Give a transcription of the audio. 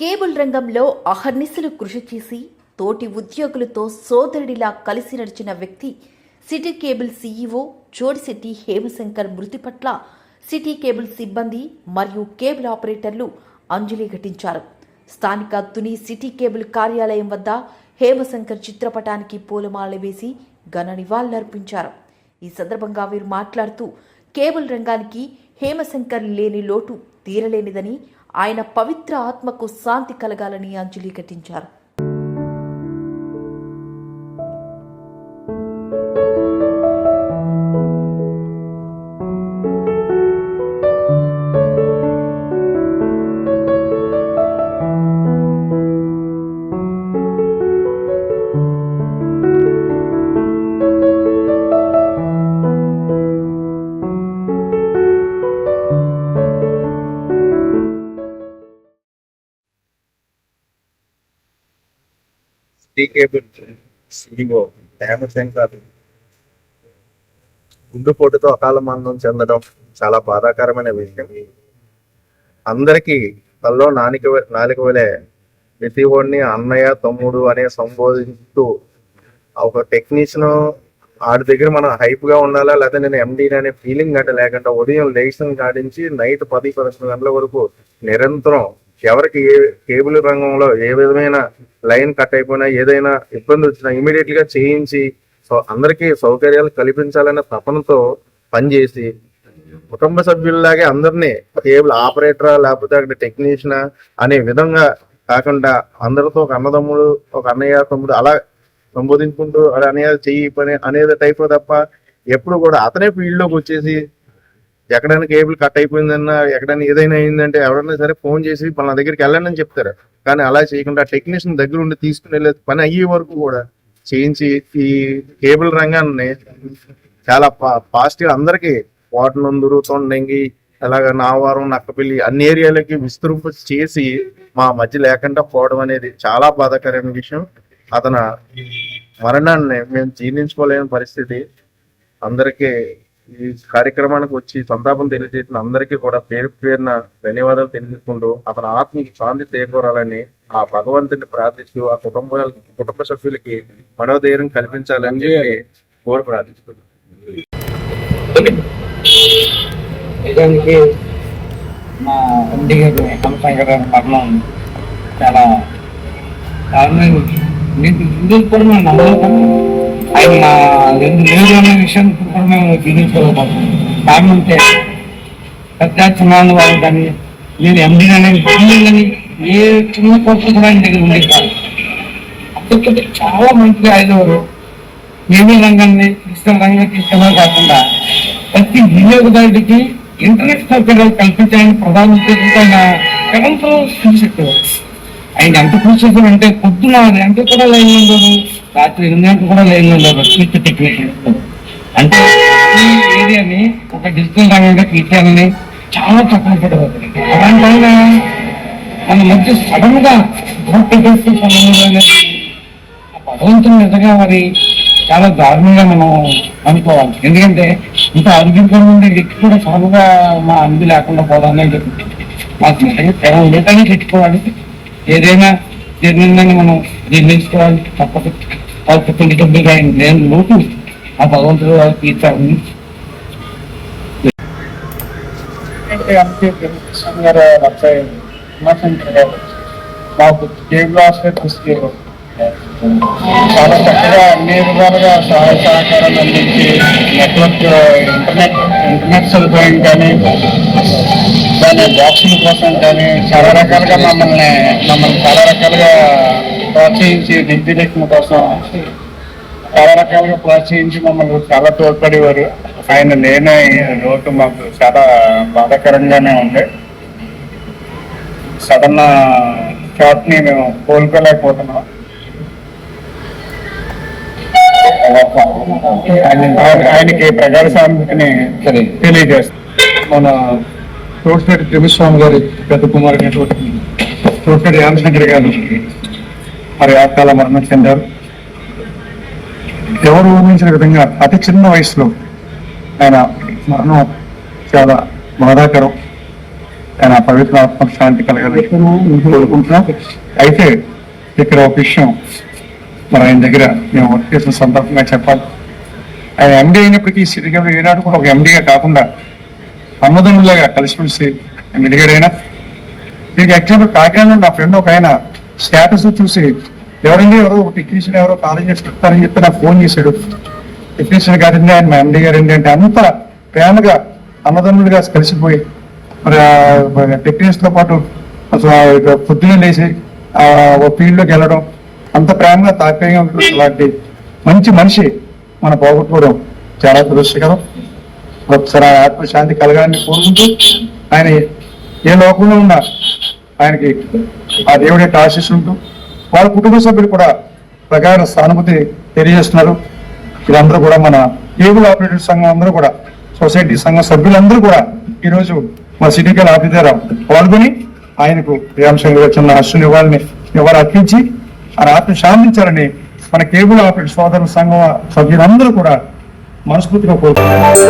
Cable రంగంలో అహర్నిశలు కృషి చేసి తోటి ఉద్యోగులతో సోదరుడిలా కలిసి నడిచిన వ్యక్తి city cable CEO Jodisetti Hemashankar మృతి పట్ల సిటీ కేబుల్ సిబ్బంది మరియు కేబుల్ ఆపరేటర్లు అంజలి ఘటించారు. స్థానిక తుని సిటీ కేబుల్ కార్యాలయం వద్ద హేమశంకర్ చిత్రపటానికి పూలమాల వేసి ఘన నివాళులర్పించారు ఈ సందర్భంగా వీరు మాట్లాడుతూ కేబుల్ రంగానికి హేమశంకర్ లేని లోటు తీరలేనిదని ఆయన పవిత్ర ఆత్మకు శాంతి కలగాలని అంజలి ఘటించారు సిటీ కేబుల్ సిఇఓ హేమశంకర్ గుండెపోటుతో అకాల మరణం చెందడం చాలా బాధాకరమైన విషయం. అందరికీ తల్లో నానిక నాలుక వలె ప్రతి ఒడిని అన్నయ్య తమ్ముడు అనే సంబోధిస్తూ ఒక టెక్నీషియన్ ఆడి దగ్గర మనం హైప్గా ఉండాలా? లేదా నేను ఎండి అనే ఫీలింగ్ అంటే లేకుండా ఉదయం లేచిన కాడించి నైట్ పది పదకొండు గంటల వరకు నిరంతరం ఎవరికి ఏ కేబుల్ రంగంలో ఏ విధమైన లైన్ కట్ అయిపోయినా ఏదైనా ఇబ్బంది వచ్చినా ఇమీడియట్గా చేయించి సో అందరికీ సౌకర్యాలు కల్పించాలనే తపనతో పనిచేసి కుటుంబ సభ్యుల్లాగే అందరినీ కేబుల్ ఆపరేటరా లేకపోతే అక్కడ టెక్నీషియనా అనే విధంగా కాకుండా అందరితో ఒక అన్నదమ్ముడు ఒక అన్నయ్య తమ్ముడు అలా సంబోధించుకుంటూ అలా అన్నయ్య చెయ్యి పని అనేది టైప్ తప్ప ఎప్పుడు కూడా అతనే ఫీల్డ్లోకి వచ్చేసి ఎక్కడైనా కేబుల్ కట్ అయిపోయిందన్నా ఎక్కడైనా ఏదైనా అయిందంటే ఎవరైనా సరే ఫోన్ చేసి మన దగ్గరికి వెళ్ళండి అని చెప్తారు. కానీ అలా చేయకుండా టెక్నీషియన్ దగ్గర ఉండి తీసుకుని వెళ్ళే పని అయ్యే వరకు కూడా చేయించి ఈ కేబుల్ రంగాన్ని చాలా పాజిటివ్ అందరికీ అందరికి వాటనందురు తొండంగి అలాగ నావారం నక్కపల్లి అన్ని ఏరియాలకి విస్తృంప చేసి మా మధ్య లేకుండా పోవడం అనేది చాలా బాధాకరమైన విషయం. అతను మరణాన్ని మేము జీర్ణించుకోలేని పరిస్థితి. అందరికీ ఈ కార్యక్రమానికి వచ్చి సంతాపం తెలియజేసిన అందరికీ కూడా పేరు పేరున ధన్యవాదాలు తెలియజేసుకుంటూ అతని ఆత్మకి శాంతి చేకూరాలని ఆ భగవంతుని ప్రార్థిస్తూ ఆ కుటుంబ కుటుంబ సభ్యులకి మనోధైర్యం కల్పించాలని చెప్పి కోరి ప్రార్థిస్తున్నాను నిజానికి మా ఎండి గారు హంసంకర్ గారి మరణం చాలా. నేను ఇందుకు కూడా మేము నమ్మకం ఆయన మా లేదు అనే విషయం కూడా మేము జీవించుకోలేకపోతున్నాం కారణం అంటే పెద్ద చిన్న వాళ్ళు కానీ నేను ఎండి అనేది పిల్లలని ఏ చిన్న కోసం కూడా ఆయన దగ్గర ఉండేది కాదు అప్పటికంటే చాలా మంచిగా ఐదవరు ఏమీ రంగాన్ని క్రిస్టియన్ రంగం తీసుకెళ్ళడం కాకుండా ప్రతి వినియోగదారుడికి ఇంటర్నెట్ సౌకర్యాలు కల్పించాలని ప్రధాన ఉద్దేశంతో ఆయన నిరంతరం కృషి చేసేవారు. ఆయన ఎంత కృషి చేశారంటే పొద్దున ఆరు కూడా లైన్ ఉండదు రాత్రి ఎనిమిది కూడా లైన్లో ఉన్నారు స్విచ్ టెక్నీషియన్ అంటే ఈ ఏరియాని ఒక డిజిటల్ రంగంగా తీర్చాలని చాలా తక్కువ పడేవారు అలాంటి ఆయన మన మధ్య సడన్గా సంబంధం భగవంతుని నిజంగా మరి చాలా దారుణంగా మనం అనుకోవాలి. ఎందుకంటే ఇంత ఆరోగ్యంగా ఉండే వ్యక్తి కూడా సడన్గా మా అంది లేకుండా పోదామని చెప్పి మాకు నిజంగా ప్రేమ పెట్టుకోవాలి. ఏదైనా జరిగిందని మనం నిర్ణయించుకోవాలి తప్పదు. వాళ్ళకి కొన్ని డబ్బులుగా నేను లోటు ఆ భగవంతుడు వాళ్ళకి తీర్చాలని మాకు జేబులో తీసుకెళ్ళారు చాలా చక్కగా అన్ని విధాలుగా సహాయ సహకారాలు అందించి నెట్వర్క్ ఇంటర్నెట్ ఇంటర్నెట్ సదుపాయం కానీ దాని బాక్సింగ్ కోసం కానీ చాలా రకాలుగా మమ్మల్ని మమ్మల్ని చాలా రకాలుగా ప్రోత్సహించి దిగ్విజయం కోసం చాలా రకాలుగా ప్రోత్సహించి మమ్మల్ని చాలా తోడ్పడేవారు. ఆయన లేని లోటు మాకు చాలా బాధాకరంగానే ఉంది. సడన్ చోట్ని మేము కోలుకోలేకపోతున్నాం. ఆయనకి ప్రగాఢ సానుభూతిని తెలియజేస్తాం మన తోటపేట త్రిమస్వామి గారి పెద్ద కుమారుడైనటువంటి తోటపేట రామశంకర్ గారు మరి ఆకాల మరణం చెందారు. ఎవరు ఊహించిన విధంగా అతి చిన్న వయసులో ఆయన మరణం చాలా బాధాకరం. ఆయన పవిత్ర ఆత్మ శాంతి కలగాలని కోరుకుంటున్నాం. అయితే ఇక్కడ ఒక విషయం మరి ఆయన దగ్గర మేము వర్క్ చేసిన సందర్భంగా చెప్పాలి. ఆయన ఎండీ అయినప్పటికీ సిరిగా ఏనాడు కూడా ఒక ఎండీగా కాకుండా అన్నదమ్ములాగా కలిసిమెలిసి ఎమ్మెల్యేగాడు అయినా దీనికి ఎగ్జాంపుల్ కాకినాడ నా ఫ్రెండ్ ఒక ఆయన స్టేటస్ చూసి ఎవరండి ఎవరో ఒక టెక్నీషియన్ ఎవరో కాలేజ్ చెప్తారని చెప్పి నాకు ఫోన్ చేశాడు. టెక్నీషియన్ గారండి ఆయన మా ఎండి గారండి అంటే అంత ప్రేమగా అన్నదమ్ములుగా కలిసిపోయి మరి టెక్నీషియన్తో పాటు అసలు పొద్దున్నే లేచి ఆ ఒక ఫీల్డ్లోకి వెళ్ళడం అంత ప్రేమగా తాత్పర్యంగా అలాంటి మంచి మనిషి మన పోగొట్టుకోవడం చాలా దురదృష్టకరం. ఒకసారి ఆత్మశాంతి కలగాలని కోరుకుంటూ ఆయన ఏ లోకంలో ఉన్నా ఆయనకి ఆ దేవుడి యొక్క ఆశీస్సు ఉంటూ వాళ్ళ కుటుంబ సభ్యులు కూడా ప్రగాఢ సానుభూతి తెలియజేస్తున్నారు. వీరందరూ కూడా మన కేబుల్ ఆపరేటర్ సంఘం అందరూ కూడా సొసైటీ సంఘం సభ్యులందరూ కూడా ఈరోజు మా సిటీకల్ ఆఫీస్ దగ్గర పాల్గొని ఆయనకు ప్రియాంశంగా వచ్చిన అశ్విని ఇవ్వాలని ఎవరు అర్పించి ఆ రాత్రి శాంతించాలని మన కేబుల్ ఆపరేటర్ సోదరుల సంఘం సభ్యులందరూ కూడా మనస్ఫూర్తిగా కోరుకుంటున్నారు